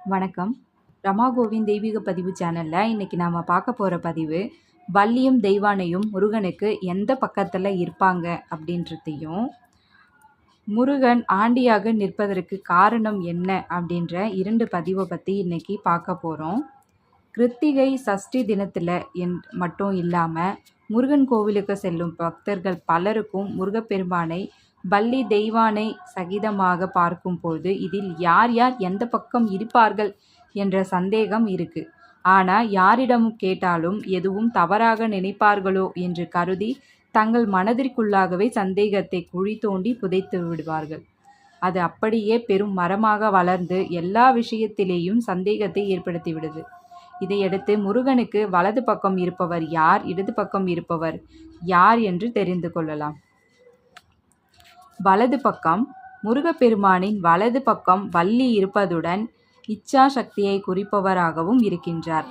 வணக்கம். ரமா கோவிந்த் தெய்வீக பதிவு சேனலில் இன்றைக்கி நாம் பார்க்க போகிற பதிவு வள்ளியும் தெய்வானையும் முருகனுக்கு எந்த பக்கத்தில் இருப்பாங்க அப்படின்றதையும் முருகன் ஆண்டியாக நிற்பதற்கு காரணம் என்ன அப்படின்ற இரண்டு பதிவை பற்றி இன்றைக்கி பார்க்க போகிறோம் கிருத்திகை சஷ்டி தினத்தில் என் மட்டும் இல்லாமல் முருகன் கோவிலுக்கு செல்லும் பக்தர்கள் பலருக்கும் முருகப்பெருமானை பள்ளி தெய்வானை சகிதமாக பார்க்கும்போது இதில் யார் யார் எந்த பக்கம் இருப்பார்கள் என்ற சந்தேகம் இருக்கு. ஆனால் யாரிடமும் கேட்டாலும் எதுவும் தவறாக நினைப்பார்களோ என்று கருதி தங்கள் மனதிற்குள்ளாகவே சந்தேகத்தை குழி தோண்டி புதைத்து விடுவார்கள். அது அப்படியே பெரும் மரமாக வளர்ந்து எல்லா விஷயத்திலேயும் சந்தேகத்தை ஏற்படுத்தி விடுது. இதையடுத்து முருகனுக்கு வலது பக்கம் இருப்பவர் யார் இடது பக்கம் இருப்பவர் யார் என்று தெரிந்து கொள்ளலாம். வலது பக்கம் முருகப்பெருமானின் வலது பக்கம் வள்ளி இருப்பதுடன் இச்சா சக்தியை குறிப்பவராகவும் இருக்கின்றார்.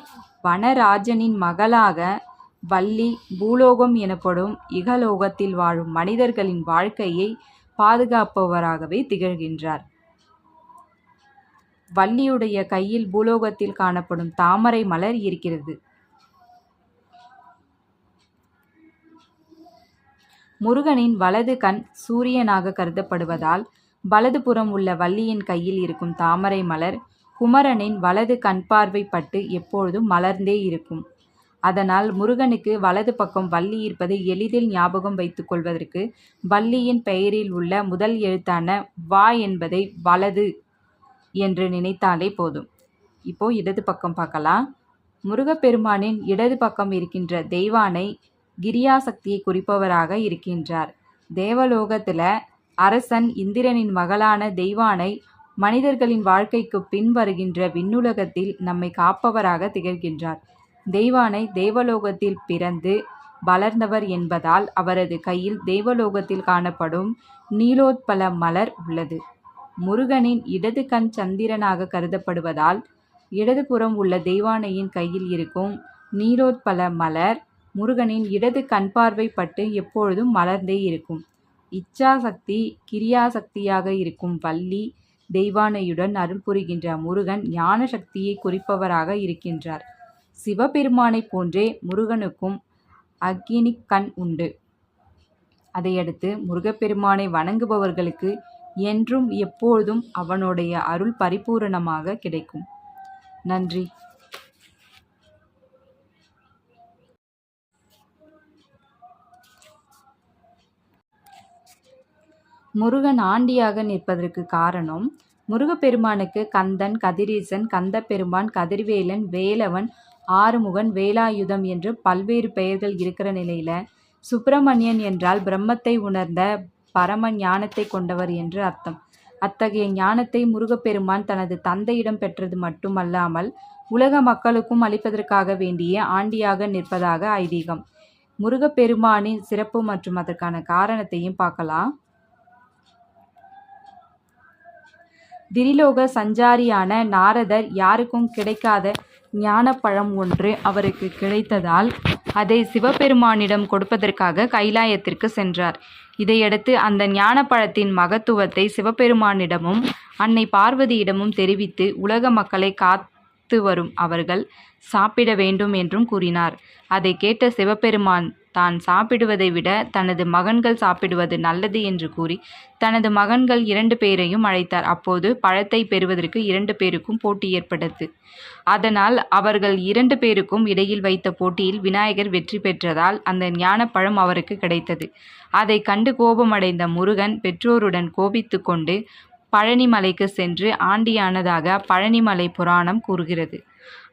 வனராஜனின் மகளாக வள்ளி பூலோகம் எனப்படும் இகலோகத்தில் வாழும் மனிதர்களின் வாழ்க்கையை பாதுகாப்பவராகவே திகழ்கின்றார். வள்ளியுடைய கையில் பூலோகத்தில் காணப்படும் தாமரை மலர் இருக்கிறது. முருகனின் வலது கண் சூரியனாக கருதப்படுவதால் வலது புறம் உள்ள வள்ளியின் கையில் இருக்கும் தாமரை மலர் குமரனின் வலது கண் பார்வை பட்டு எப்பொழுதும் மலர்ந்தே இருக்கும். அதனால் முருகனுக்கு வலது பக்கம் வள்ளி இருப்பதை எளிதில் ஞாபகம் வைத்துக் கொள்வதற்கு வள்ளியின் பெயரில் உள்ள முதல் எழுத்தான வா என்பதை வலது என்று நினைத்தாலே போதும். இப்போ இடது பக்கம் பார்க்கலாம். முருகப்பெருமானின் இடது பக்கம் இருக்கின்ற தெய்வானை கிரியாசக்தியை குறிப்பவராக இருக்கின்றார். தேவலோகத்தில் அரசன் இந்திரனின் மகளான தெய்வானை மனிதர்களின் வாழ்க்கைக்கு பின் வருகின்ற விண்ணுலகத்தில் நம்மை காப்பவராக திகழ்கின்றார். தெய்வானை தேவலோகத்தில் பிறந்து வளர்ந்தவர் என்பதால் அவரது கையில் தெய்வலோகத்தில் காணப்படும் நீலோத்பல மலர் உள்ளது. முருகனின் இடது கண் சந்திரனாக கருதப்படுவதால் இடதுபுறம் உள்ள தெய்வானையின் கையில் இருக்கும் நீலோத்பல மலர் முருகனின் இடது கண் பார்வை பட்டு எப்பொழுதும் மலர்ந்தே இருக்கும். இச்சாசக்தி கிரியாசக்தியாக இருக்கும் வள்ளி தெய்வானையுடன் அருள் புரிகின்ற முருகன் ஞான சக்தியை குறிப்பவராக இருக்கின்றார். சிவபெருமானைப் போன்றே முருகனுக்கும் அக்னி கண் உண்டு. அதையடுத்து முருகப்பெருமானை வணங்குபவர்களுக்கு என்றும் எப்பொழுதும் அவனுடைய அருள் பரிபூரணமாக கிடைக்கும். நன்றி. முருகன் ஆண்டியாக நிற்பதற்கு காரணம் முருகப்பெருமானுக்கு கந்தன் கதிரீசன் கந்தப்பெருமான் கதிர்வேலன் வேலவன் ஆறுமுகன் வேலாயுதம் என்று பல்வேறு பெயர்கள் இருக்கிற நிலையில் சுப்பிரமணியன் என்றால் பிரம்மத்தை உணர்ந்த பரம ஞானத்தை கொண்டவர் என்று அர்த்தம். அத்தகைய ஞானத்தை முருகப்பெருமான் தனது தந்தையிடம் பெற்றது மட்டுமல்லாமல் உலக மக்களுக்கும் அளிப்பதற்காக வேண்டிய ஆண்டியாக நிற்பதாக ஐதீகம். முருகப்பெருமானின் சிறப்பு மற்றும் அதற்கான காரணத்தையும் பார்க்கலாம். திரிலோக சஞ்சாரியான நாரதர் யாருக்கும் கிடைக்காத ஞானப்பழம் ஒன்று அவருக்கு கிடைத்ததால் அதை சிவபெருமானிடம் கொடுப்பதற்காக கைலாயத்திற்கு சென்றார். இதையடுத்து அந்த ஞானப்பழத்தின் மகத்துவத்தை சிவபெருமானிடமும் அன்னை பார்வதியிடமும் தெரிவித்து உலக மக்களை காத் காத்து வரும். அவர்கள் சாப்பிட வேண்டும் என்றும் கூறினார். அதை கேட்ட சிவபெருமான் தான் சாப்பிடுவதை விட தனது மகன்கள் சாப்பிடுவது நல்லது என்று கூறி தனது மகன்கள் இரண்டு பேரையும் அழைத்தார். அப்போது பழத்தை பெறுவதற்கு இரண்டு பேருக்கும் போட்டி ஏற்பட்டது. அதனால் அவர்கள் இரண்டு பேருக்கும் இடையில் வைத்த போட்டியில் விநாயகர் வெற்றி பெற்றதால் அந்த ஞானப்பழம் அவருக்கு கிடைத்தது. அதை கண்டு கோபமடைந்த முருகன் பெற்றோருடன் கோபித்து கொண்டு பழனிமலைக்கு சென்று ஆண்டியானதாக பழனிமலை புராணம் கூறுகிறது.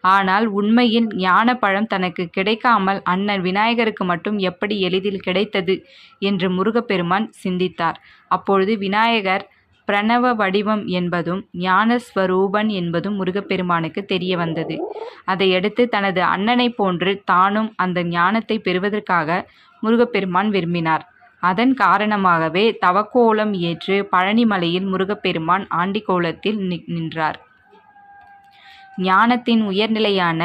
ஆனால் உண்மையில் ஞானப்பழம் தனக்கு கிடைக்காமல் அண்ணன் விநாயகருக்கு மட்டும் எப்படி எளிதில் கிடைத்தது என்று முருகப்பெருமான் சிந்தித்தார். அப்பொழுது விநாயகர் பிரணவ வடிவம் என்பதும் ஞானஸ்வரூபன் என்பதும் முருகப்பெருமானுக்கு தெரிய வந்தது. அதையடுத்து தனது அண்ணனைப் போன்று தானும் அந்த ஞானத்தை பெறுவதற்காக முருகப்பெருமான் விரும்பினார். அதன் காரணமாகவே தவக்கோலம் ஏற்று பழனிமலையில் முருகப்பெருமான் ஆண்டிக்கோலத்தில் நின்றார். ஞானத்தின் உயர்நிலையான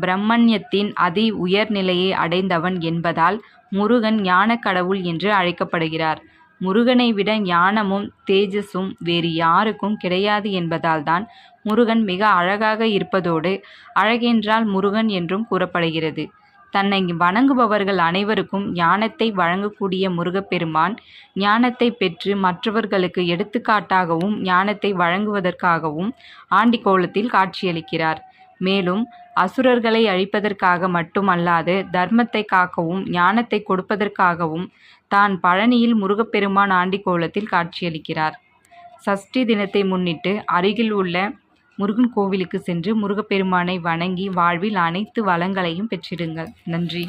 பிரம்மண்யத்தின் அதி உயர்நிலையை அடைந்தவன் என்பதால் முருகன் ஞானக் கடவுள் என்று அழைக்கப்படுகிறார். முருகனை விட ஞானமும் தேஜஸும் வேறு யாருக்கும் கிடையாது என்பதால்தான் முருகன் மிக அழகாக இருப்பதோடு அழகென்றால் முருகன் என்றும் கூறப்படுகிறது. தன்னை வணங்குபவர்கள் அனைவருக்கும் ஞானத்தை வழங்கக்கூடிய முருகப்பெருமான் ஞானத்தை பெற்று மற்றவர்களுக்கு எடுத்துக்காட்டாகவும் ஞானத்தை வழங்குவதற்காகவும் ஆண்டிக்கோலத்தில் காட்சியளிக்கிறார். மேலும் அசுரர்களை அழிப்பதற்காக மட்டுமல்லாது தர்மத்தை காக்கவும் ஞானத்தை கொடுப்பதற்காகவும் தான் பழனியில் முருகப்பெருமான் ஆண்டிக்கோலத்தில் காட்சியளிக்கிறார். சஷ்டி தினத்தை முன்னிட்டு அருகில் உள்ள முருகன் கோவிலுக்கு சென்று முருகப்பெருமானை வணங்கி வாழ்வில் அனைத்து வளங்களையும் பெற்றிடுங்கள். நன்றி.